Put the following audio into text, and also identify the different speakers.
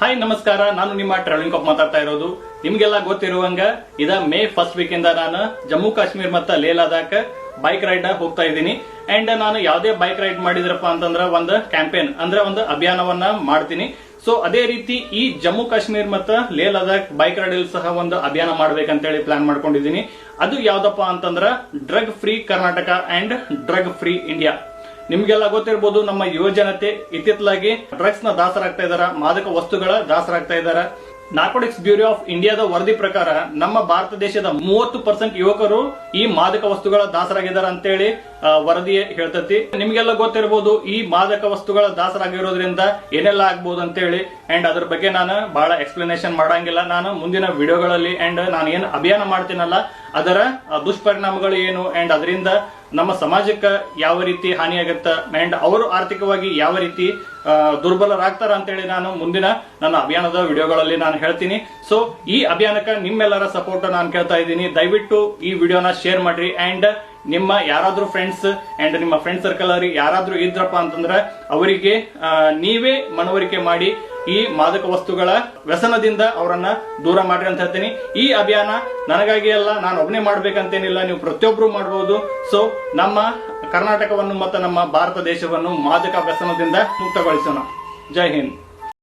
Speaker 1: Hi ನಮಸ್ಕಾರ. ನಾನು ನಿಮ್ಮ ಟ್ರಾವೆಲಿಂಗ್ ಕಪ್ ಮಾತಾಡ್ತಾ ಇರೋದು. ನಿಮ್ಗೆಲ್ಲ ಗೊತ್ತಿರುವಂಗ, ಇದ ಮೇ ಫಸ್ಟ್ ವೀಕ್ ಇಂದ ನಾನು ಜಮ್ಮು ಕಾಶ್ಮೀರ್ ಮತ್ತ ಲೇ ಲದಾಖ್ ಬೈಕ್ ರೈಡ್ ಹೋಗ್ತಾ ಇದ್ದೀನಿ. ಅಂಡ್ ನಾನು ಯಾವುದೇ ಬೈಕ್ ರೈಡ್ ಮಾಡಿದ್ರಪ್ಪ ಅಂತಂದ್ರ ಒಂದು ಕ್ಯಾಂಪೇನ್ ಅಂದ್ರೆ ಒಂದು ಅಭಿಯಾನವನ್ನ ಮಾಡ್ತೀನಿ. ಸೊ ಅದೇ ರೀತಿ ಈ ಜಮ್ಮು ಕಾಶ್ಮೀರ್ ಮತ್ತ ಲೇ ಲದಾಖ್ ಬೈಕ್ ರೈಡ್ ಸಹ ಒಂದು ಅಭಿಯಾನ ಮಾಡ್ಬೇಕಂತೇಳಿ ಪ್ಲಾನ್ ಮಾಡ್ಕೊಂಡಿದ್ದೀನಿ. ಅದು ಯಾವ್ದಪ್ಪ ಅಂತಂದ್ರ drug free Karnataka and drug free India ನಿಮ್ಗೆಲ್ಲ ಗೊತ್ತಿರ್ಬೋದು, ನಮ್ಮ ಯುವಜನತೆ ಇತ್ತಿತ್ತಲಾಗಿ ಡ್ರಗ್ಸ್ನ ದಾಸರಾಗ್ತಾ ಇದಾರ, ಮಾದಕ ವಸ್ತುಗಳ ದಾಸರಾಗ್ತಾ ಇದಾರ. ನಾರ್ಕೋಟಿಕ್ಸ್ ಬ್ಯೂರೋ ಆಫ್ ಇಂಡಿಯಾದ ವರದಿ ಪ್ರಕಾರ ನಮ್ಮ ಭಾರತ ದೇಶದ ಮೂವತ್ತು ಪರ್ಸೆಂಟ್ ಯುವಕರು ಈ ಮಾದಕ ವಸ್ತುಗಳ ದಾಸರಾಗಿದ್ದಾರೆ ಅಂತೇಳಿ ವರದಿ ಹೇಳ್ತತಿ. ನಿಮ್ಗೆಲ್ಲ ಗೊತ್ತಿರಬಹುದು ಈ ಮಾದಕ ವಸ್ತುಗಳ ದಾಸರಾಗಿರೋದ್ರಿಂದ ಏನೆಲ್ಲ ಆಗ್ಬಹುದು ಅಂತೇಳಿ. ಅಂಡ್ ಅದ್ರ ಬಗ್ಗೆ ನಾನು ಬಹಳ ಎಕ್ಸ್ಪ್ಲನೇಷನ್ ಮಾಡಂಗಿಲ್ಲ. ನಾನು ಮುಂದಿನ ವಿಡಿಯೋಗಳಲ್ಲಿ ಅಂಡ್ ನಾನು ಏನು ಅಭಿಯಾನ ಮಾಡ್ತೀನಲ್ಲ, ಅದರ ದುಷ್ಪರಿಣಾಮಗಳು ಏನು? ಅಂಡ್ ಅದರಿಂದ ನಮ್ಮ ಸಮಾಜಕ್ಕೆ ಯಾವ ರೀತಿ ಹಾನಿಯಾಗತ್ತ ಅಂಡ್ ಅವರು ಆರ್ಥಿಕವಾಗಿ ಯಾವ ರೀತಿ ದುರ್ಬಲರಾಗ್ತಾರ ದುರ್ಬಲರಾಗ್ತಾರ ಅಂತೇಳಿ ನಾನು ಮುಂದಿನ ನನ್ನ ಅಭಿಯಾನದ ವಿಡಿಯೋಗಳಲ್ಲಿ ನಾನು ಹೇಳ್ತೀನಿ. ಸೊ ಈ ಅಭಿಯಾನಕ್ಕೆ ನಿಮ್ಮೆಲ್ಲರ ಸಪೋರ್ಟ್ ನಾನು ಕೇಳ್ತಾ ಇದ್ದೀನಿ. ದಯವಿಟ್ಟು ಈ ವಿಡಿಯೋನ ಶೇರ್ ಮಾಡ್ರಿ ಅಂಡ್ ನಿಮ್ಮ ಯಾರಾದ್ರೂ ಫ್ರೆಂಡ್ಸ್ ಅಂಡ್ ನಿಮ್ಮ ಫ್ರೆಂಡ್ ಸರ್ಕಲ್ ಅವ್ರಿಗೆ ಯಾರಾದ್ರೂ ಇದ್ರಪ್ಪ ಅಂತಂದ್ರೆ ಅವರಿಗೆ ನೀವೇ ಮನವರಿಕೆ ಮಾಡಿ ಈ ಮಾದಕ ವಸ್ತುಗಳ ವ್ಯಸನದಿಂದ ಅವರನ್ನ ದೂರ ಮಾಡ್ರಿ ಅಂತ ಹೇಳ್ತೀನಿ. ಈ ಅಭಿಯಾನ ನನಗಾಗಿ ಅಲ್ಲ, ನಾನು ಒಬ್ಬನೇ ಮಾಡ್ಬೇಕಂತೇನಿಲ್ಲ, ನೀವು ಪ್ರತಿಯೊಬ್ರು ಮಾಡಬಹುದು ಸೊ ನಮ್ಮ ಕರ್ನಾಟಕವನ್ನು ಮತ್ತು ನಮ್ಮ ಭಾರತ ದೇಶವನ್ನು ಮಾದಕ ವ್ಯಸನದಿಂದ ಮುಕ್ತಗೊಳಿಸೋಣ. ಜೈ ಹಿಂದ್.